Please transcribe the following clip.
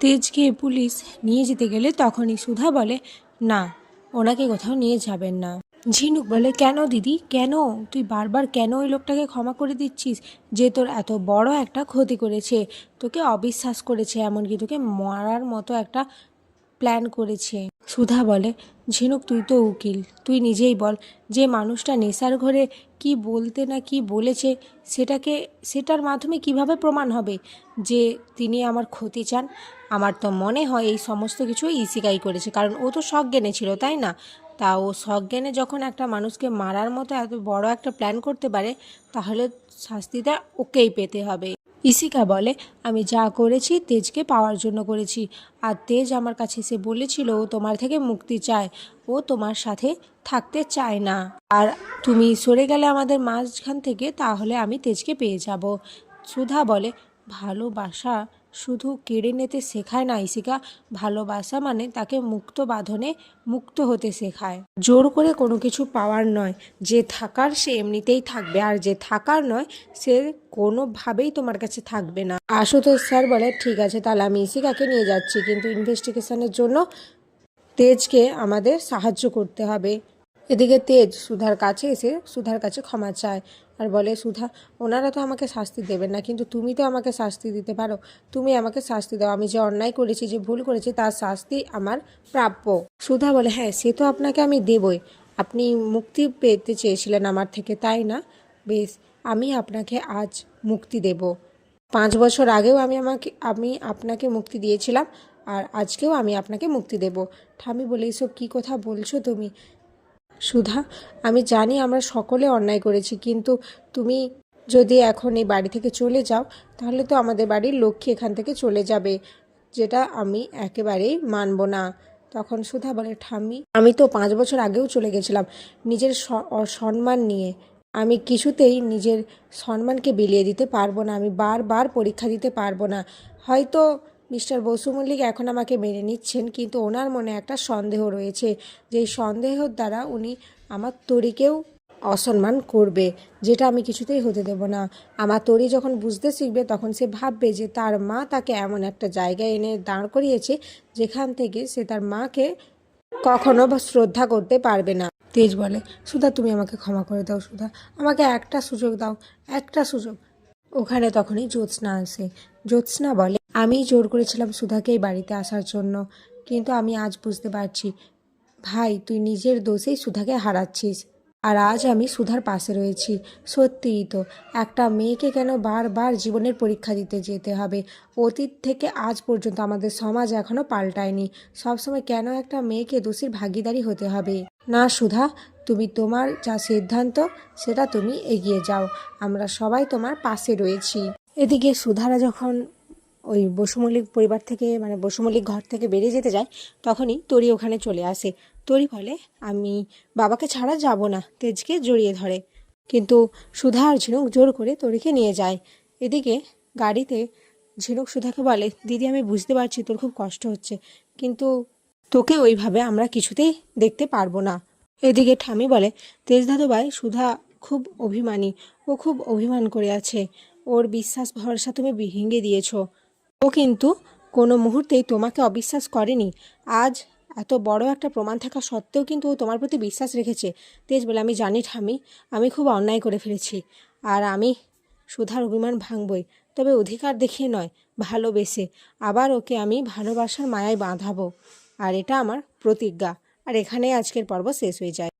তেজকে police নিয়ে যেতে গেলে তখনই সুধা বলে, না, ওনাকে কোথাও নিয়ে যাবেন না। ঝিনুক বলে, কেন দিদি? কেন? তুই বারবার কেন ওই লোকটাকে ক্ষমা করে দিচ্ছিস? যে তোর এত বড় একটা ক্ষতি করেছে, তোকে অবিশ্বাস করেছে, এমনকি তোকে মারার মতো একটা প্ল্যান করেছে। সুধা বলে, ঝিনুক, তুই তো উকিল। তুই নিজেই বল, যে মানুষটা নেশার ঘরে কি বলতে না কি বলেছে, সেটাকে, সেটার মাধ্যমে কীভাবে প্রমাণ হবে? যে তিনি আমার ক্ষতি চান, আমার তো মনে হয় এই সমস্ত কিছু ইসিকাই করেছে, কারণ ও তো সজ্ঞানে ছিল, তাই না? তা ও সজ্ঞানে যখন একটা মানুষকে মারার মতো এত বড় একটা প্ল্যান করতে পারে, তাহলে শাস্তিটা ওকেই পেতে হবে। ইসিকা বলে, আমি যা করেছি তেজকে পাওয়ার জন্য করেছি। আর তেজ আমার কাছে এসে বলেছিল, ও তোমার থেকে মুক্তি চায়। ও তোমার সাথে থাকতে চায় না। আর তুমি সরে গেলে আমাদের মাঝখান থেকে, তাহলে আমি তেজকে পেয়ে যাব। সুধা বলে, ভালোবাসা শুধু কেড়ে নিতে শেখায় না ইসিকা ভালোবাসা মানে তাকে মুক্ত বাঁধনে মুক্ত হতে শেখায়। জোর করে কোনো কিছু পাওয়ার নয়, যে থাকার সে এমনিতেই থাকবে, আর যে থাকার নয়, সে কোনোভাবেই তোমার কাছে থাকবে না। আশুতোষ স্যার বলে, ঠিক আছে, তাহলে আমি ইসিকাকে নিয়ে যাচ্ছি, কিন্তু ইনভেস্টিগেশনের জন্য তেজকে আমাদের সাহায্য করতে হবে। এদিকে তেজ সুধার কাছে এসে, সুধার কাছে ক্ষমা চায়। আর বলে, সুধা, ওনারা তো আমাকে শাস্তি দেবেন না, কিন্তু তুমি তো আমাকে শাস্তি দিতে পারো। তুমি আমাকে শাস্তি দাও। আমি যে অন্যায় করেছি, যে ভুল করেছি, তার শাস্তি আমার প্রাপ্য। সুধা বলে হ্যাঁ সে তো আপনাকে আমি দেবই। আপনি মুক্তি পেতে চেয়েছিলেন আমার থেকে, তাই না? বেশ, আমি আপনাকে আজ মুক্তি দেব। পাঁচ বছর আগেও আমি আমাকে, আমি আপনাকে মুক্তি দিয়েছিলাম, আর আজকেও আমি আপনাকে মুক্তি দেব। ঠামি বলে এইসব কী কথা বলছো তুমি? সুধা, আমি জানি আমরা সকলে অন্যায় করেছি, কিন্তু তুমি যদি এখন এই বাড়ি থেকে চলে যাও, তাহলে তো আমাদের বাড়ির লক্ষ্মী এখান থেকে চলে যাবে, যেটা আমি একেবারেই মানব না। তখন সুধা বলে, ঠাম্মি, আমি তো পাঁচ বছর আগেও চলে গেছিলাম নিজের সম্মান নিয়ে। আমি কিছুতেই নিজের সম্মানকে বিলিয়ে দিতে পারব না, আমি বারবার পরীক্ষা দিতে পারব না। হয়তো মিস্টার বসু মল্লিক এখন আমাকে মেনে নিচ্ছেন, কিন্তু ওনার মনে একটা সন্দেহ রয়েছে। যেই সন্দেহর দ্বারা উনি আমার তরিকেও অসম্মান করবে, যেটা আমি কিছুতেই হতে দেব না। আমার তরি যখন বুঝতে শিখবে, তখন সে ভাববে যে তার মা তাকে এমন একটা জায়গায় এনে দাঁড় করিয়েছে, যেখান থেকে সে তার মাকে কখনো বা শ্রদ্ধা করতে পারবে না। তেজ বলে, সুধা, তুমি আমাকে ক্ষমা করে দাও, সুধা। আমাকে একটা সুযোগ দাও, একটা সুযোগ। ওখানে তখনই জ্যোৎস্না আসে। জ্যোৎস্না বলে আমি জোর করেছিলাম সুধাকে এই বাড়িতে আসার জন্য, কিন্তু আমি আজ বুঝতে পারছি। ভাই, তুই নিজের দোষেই সুধাকে হারাচ্ছিস। আর আজ আমি সুধার পাশে রয়েছি। সত্যিই তো, একটা মেয়েকে কেন বারবার জীবনের পরীক্ষা দিতে যেতে হবে? অতীত থেকে আজ পর্যন্ত আমাদের সমাজ এখনও পাল্টায়নি। সবসময় কেন একটা মেয়েকে দোষীর ভাগিদারি হতে হবে? না সুধা, তুমি তোমার যা সিদ্ধান্ত, সেটা তুমি এগিয়ে যাও। আমরা সবাই তোমার পাশে রয়েছি। এদিকে সুধারা যখন ওই বসুমল্লিক পরিবার থেকে মানে বসুমল্লিক ঘর থেকে বেরিয়ে যেতে যায়, তখনই তরি ওখানে চলে আসে। তরি বলে, আমি বাবাকে ছাড়া যাব না, তেজকে জড়িয়ে ধরে। কিন্তু সুধা আর ঝিনুক জোর করে তরিকে নিয়ে যায়। এদিকে গাড়িতে ঝিনুক সুধাকে বলে, দিদি, আমি বুঝতে পারছি তোর খুব কষ্ট হচ্ছে, কিন্তু তোকে ওইভাবে আমরা কিছুতেই দেখতে পারব না। এদিকে ঠামি বলে, তেজ দাদুভাই সুধা খুব অভিমানী, ও খুব অভিমান করে আছে। ওর বিশ্বাস, ভরসা তুমি ভেঙে দিয়েছ। ও কিন্তু কোনো মুহূর্তেই তোমাকে অবিশ্বাস করেনি। আজ এত বড় একটা প্রমাণ থাকা সত্ত্বেও কিন্তু ও তোমার প্রতি বিশ্বাস রেখেছে। তেজ বলে, আমি জানি ঠামি আমি খুব অন্যায় করে ফেলেছি আর আমি সুধার অভিমান ভাঙবই। তবে অধিকার দেখিয়ে নয়, ভালোবেসে। আবার ওকে আমি ভালোবাসার মায়ায় বাঁধাবো। আর এটা আমার প্রতিজ্ঞা। আর এখানে আজকের পর্ব শেষ হয়ে যায়।